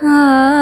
啊。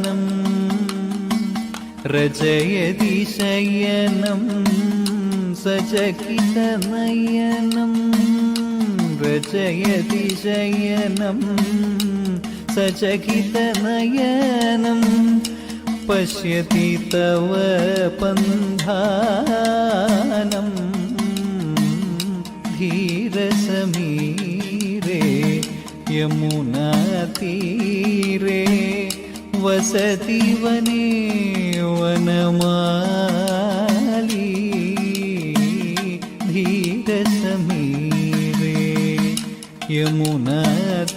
शङ्गितभवतु बयानम् रचयति शयनं सचकितनयनं रचयति शयनं सचकितनयनं पश्यति तव पन्धानं धीरसमीरे यमुनातीरे वसति वने वनमाली धीरसमीरे यमुनातीरे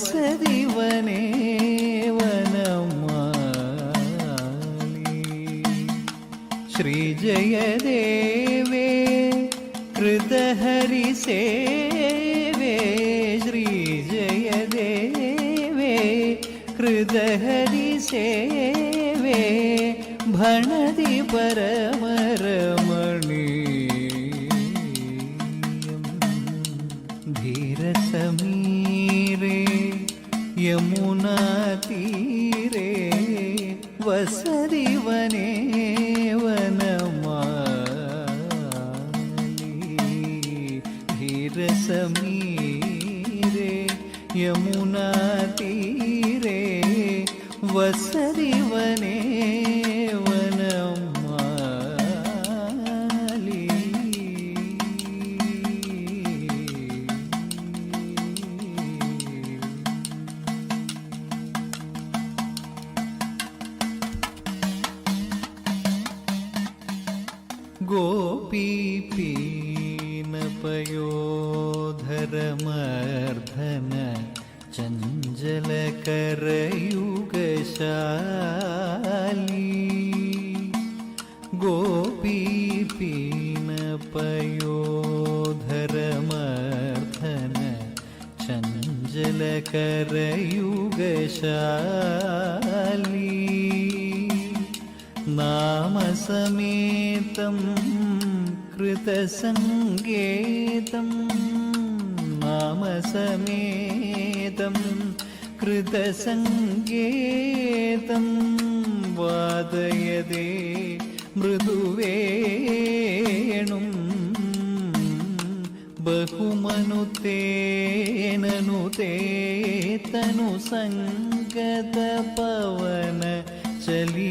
வசதிவனே வனமாலி ஸ்ரீஜயதேவே कृतहरि सेवे। श्रीजयदेवे कृतहरि से भणदि पर തീരെ വസരിവനേ ഗോപീപീനപയോധരമർദ്ധന ചഞ്ചലകരയുഗശാലി. നാമസമേതം കൃതസംഗേതം നാമസമേതം കൃതസംഗേതം വാദയതേ മൃദുവേണും ബഹുമനു തേനു തേത്തനു സംഗത പവന ചലിതമപിരേണും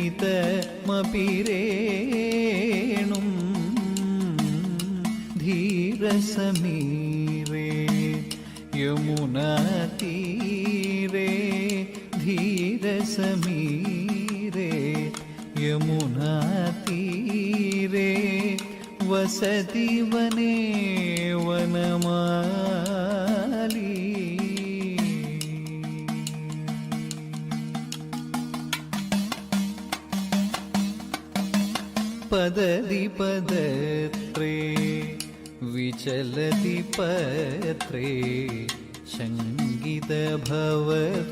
ധീരസമീരേ യമുനാതീരേ ധീരസമീരേ യമുനാതീരേ വസതി വനേ വനമാലീ പദതി പദത്രേ വിചലതി പത്രേ ശങ്കിത ഭവതുപയാനം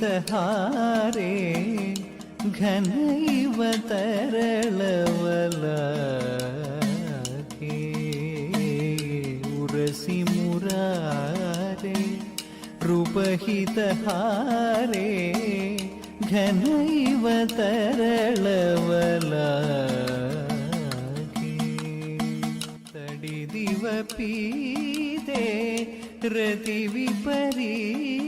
सहारे घन तरल के उसी मुरारे रूप हित हारे घन तरल तड़ी दिव पी दे रति विपरी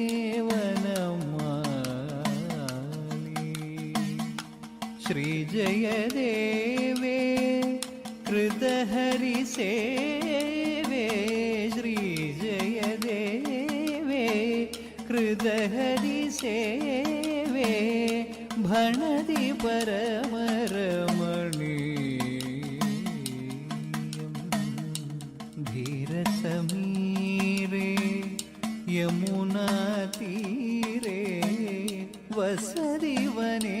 श्रीजयदेवे कृतहरिसेवे श्रीजयदेवे से भणति परमरमणि। धीरसमीरे यमुनातीरे वसदिवने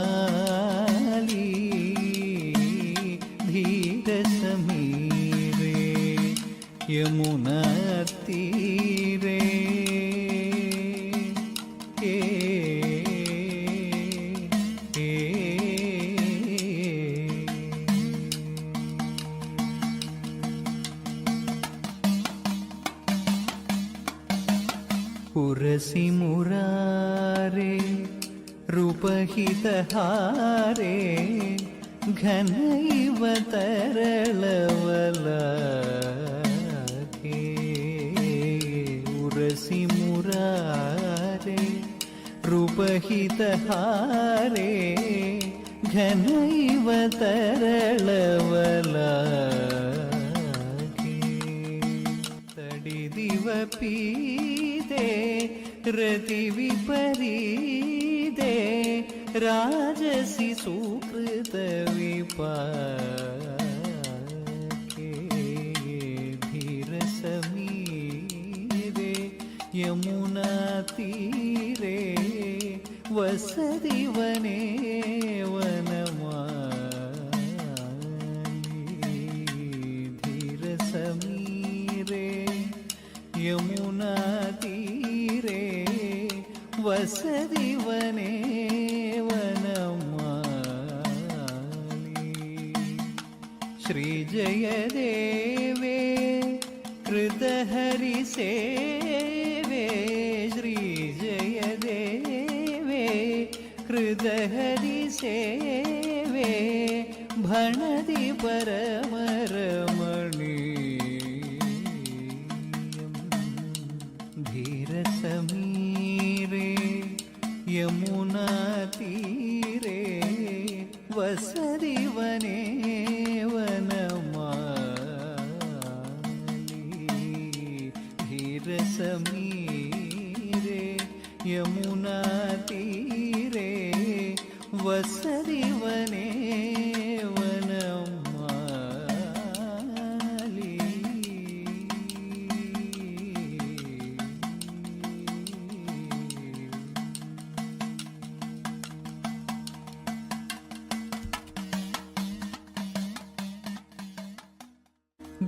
रूपहितहारे घनैव तरलवलाके तडिदिवपीदे रतिविपरीदे राजसि सुकृतविपाके धीरसमीरे यमुनातीरे வசதிவனே कृतहरिसेवे भणति परमरमणीयम्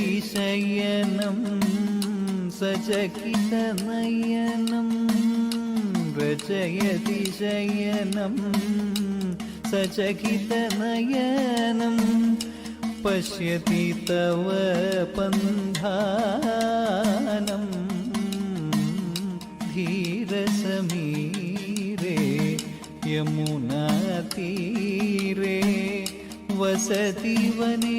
രചയതിശയനം സജകിതനയനം രചയതിശയനം സജകിതനയനം പശ്യതി തവ പന്ധാനം ധീരസമീരേ യമുനാതീരേ വസതി വനേ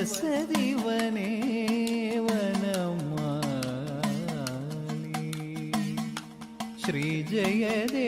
വസതി വനേ വനമാലി ശ്രീജയദേ